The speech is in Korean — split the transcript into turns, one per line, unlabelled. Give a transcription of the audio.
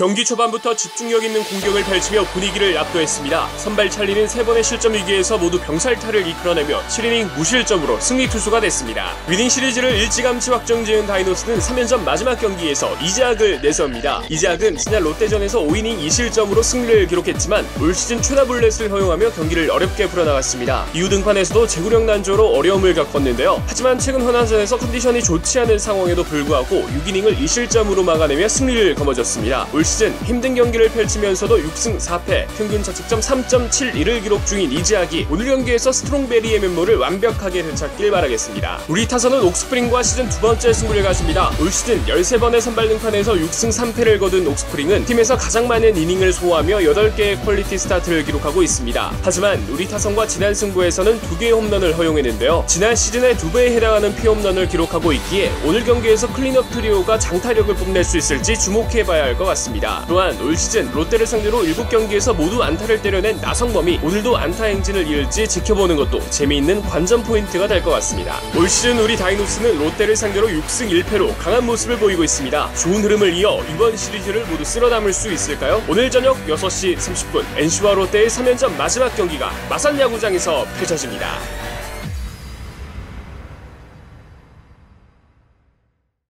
경기 초반부터 집중력 있는 공격을 펼치며 분위기를 압도했습니다. 선발 찰리는 세 번의 실점 위기에서 모두 병살타를 이끌어내며 7이닝 무실점으로 승리 투수가 됐습니다. 위닝 시리즈를 일찌감치 확정 지은 다이노스는 3연전 마지막 경기에서 이재학을 내세웁니다. 이재학은 지난 롯데전에서 5이닝 2실점으로 승리를 기록했지만 올 시즌 최다 블렛을 허용하며 경기를 어렵게 풀어나갔습니다. 이후 등판에서도 제구력 난조로 어려움을 겪었는데요. 하지만 최근 현안전에서 컨디션이 좋지 않은 상황에도 불구하고 6이닝을 2실점으로 막아내며 승리를 거머쥐었습니다. 올 시즌 힘든 경기를 펼치면서도 6승 4패, 평균 자책점 3.71을 기록 중인 이지학이 오늘 경기에서 스트롱베리의 면모를 완벽하게 되찾길 바라겠습니다. 우리 타선은 옥스프링과 시즌 두 번째 승부를 가집니다. 올 시즌 13번의 선발 등판에서 6승 3패를 거둔 옥스프링은 팀에서 가장 많은 이닝을 소화하며 8개의 퀄리티 스타트를 기록하고 있습니다. 하지만 우리 타선과 지난 승부에서는 2개의 홈런을 허용했는데요. 지난 시즌의 2배에 해당하는 피홈런을 기록하고 있기에 오늘 경기에서 클린업 트리오가 장타력을 뽐낼 수 있을지 주목해봐야 할 것 같습니다. 있습니다. 또한 올 시즌 롯데를 상대로 7경기에서 모두 안타를 때려낸 나성범이 오늘도 안타 행진을 이을지 지켜보는 것도 재미있는 관전 포인트가 될 것 같습니다. 올 시즌 우리 다이노스는 롯데를 상대로 6승 1패로 강한 모습을 보이고 있습니다. 좋은 흐름을 이어 이번 시리즈를 모두 쓸어 담을 수 있을까요? 오늘 저녁 6시 30분 NC와 롯데의 3연전 마지막 경기가 마산 야구장에서 펼쳐집니다.